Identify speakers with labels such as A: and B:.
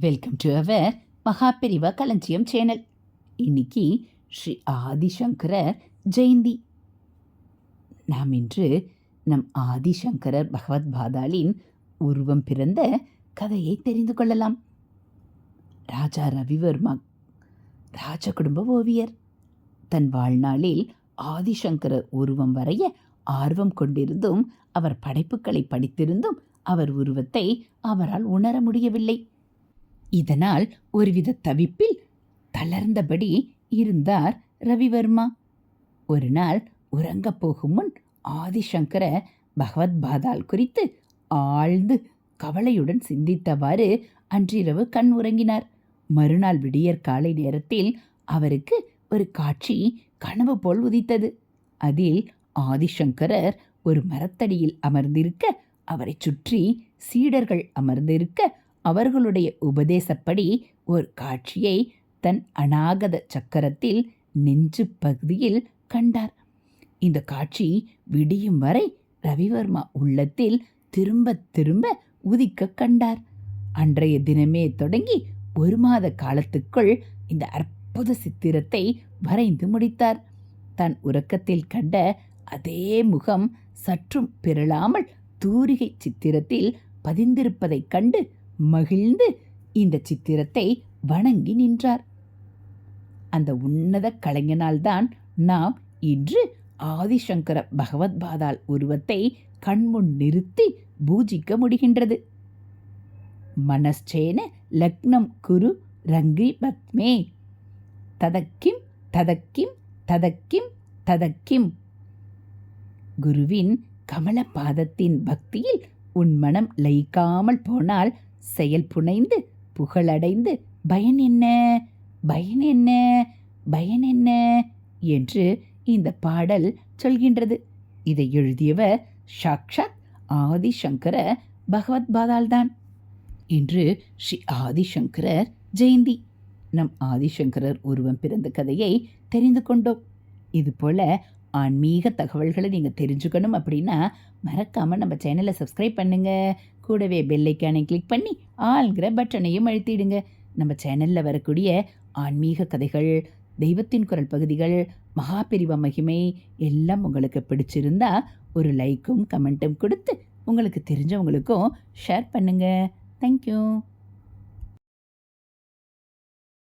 A: Welcome to our Maha Periyava களஞ்சியம் channel இன்னைக்கு ஸ்ரீ ஆதிசங்கரர் ஜெயந்தி. நாம் இன்று நம் ஆதிசங்கரர் பகவத் பாதாளின் உருவம் பிறந்த கதையை தெரிந்து கொள்ளலாம். ராஜா ரவிவர்மா ராஜ குடும்ப ஓவியர். தன் வாழ்நாளில் ஆதிசங்கரர் உருவம் வரைய ஆர்வம் கொண்டிருந்தும் அவர் படைப்புகளை படித்திருந்தும் அவர் உருவத்தை அவரால் உணர முடியவில்லை. இதனால் ஒருவித தவிப்பில் தளர்ந்தபடி இருந்தார் ரவிவர்மா. ஒரு நாள் உறங்கப் போகும் முன் ஆதிசங்கர பகவத் பாதால் குறித்து ஆழ்ந்து கவலையுடன் சிந்தித்தவாறு அன்றிரவு கண் உறங்கினார். மறுநாள் விடியற் காலை நேரத்தில் அவருக்கு ஒரு காட்சி கனவு போல் உதித்தது. அதில் ஆதிசங்கரர் ஒரு மரத்தடியில் அமர்ந்திருக்க அவரைச் சுற்றி சீடர்கள் அமர்ந்திருக்க அவர்களுடைய உபதேசப்படி ஒரு காட்சியை தன் அநாகத சக்கரத்தில் நெஞ்சு பகுதியில் கண்டார். இந்த காட்சி விடியும் வரை ரவிவர்மா உள்ளத்தில் திரும்ப திரும்ப உதிக்க கண்டார். அன்றைய தினமே தொடங்கி ஒரு மாத காலத்துக்குள் இந்த அற்புத சித்திரத்தை வரைந்து முடித்தார். தன் உறக்கத்தில் கண்ட அதே முகம் சற்றும் பிறழாமல் தூரிகை சித்திரத்தில் பதிந்திருப்பதைக் கண்டு மகிழ்ந்து இந்த சித்திரத்தை வணங்கி நின்றார். அந்த உன்னத கலைஞனால்தான் நாம் இன்று ஆதிசங்கர பகவத் பாதாள் உருவத்தை கண்முன் நிறுத்தி பூஜிக்க முடிகின்றது. மனஸ்சேன லக்னம் குரு ரங்கி பத்மே. ததக்கிம் ததக்கிம் ததக்கிம் ததக்கிம். குருவின் கமல பாதத்தின் பக்தியில் உன் மனம் லயிக்காமல் போனால் செயல் புனைந்து புகழடைந்து பயன் என்ன? பயன் என்ன? பயன் என்ன? என்று இந்த பாடல் சொல்கின்றது. இதை எழுதியவர் சாக்ஷாத் ஆதிசங்கர பகவத் பாதால்தான் இன்று ஸ்ரீ ஆதிசங்கரர் ஜெயந்தி. நம் ஆதிசங்கரர் உருவம் பிறந்த கதையை தெரிந்து கொண்டோம். இதுபோல் ஆன்மீக தகவல்களை நீங்கள் தெரிஞ்சுக்கணும் அப்படின்னா மறக்காமல் நம்ம சேனலை சப்ஸ்கிரைப் பண்ணுங்கள் கூடவே பெல்லைக்கானை கிளிக் பண்ணி ஆள்கிற பட்டனையும் அழுத்திடுங்க. நம்ம சேனலில் வரக்கூடிய ஆன்மீக கதைகள் தெய்வத்தின் குரல் பகுதிகள் மகாபெரிவ மகிமை எல்லாம் உங்களுக்கு பிடிச்சிருந்தா ஒரு லைக்கும் கமெண்ட்டும் கொடுத்து உங்களுக்கு தெரிஞ்சவங்களுக்கும் ஷேர் பண்ணுங்கள் தேங்க்யூ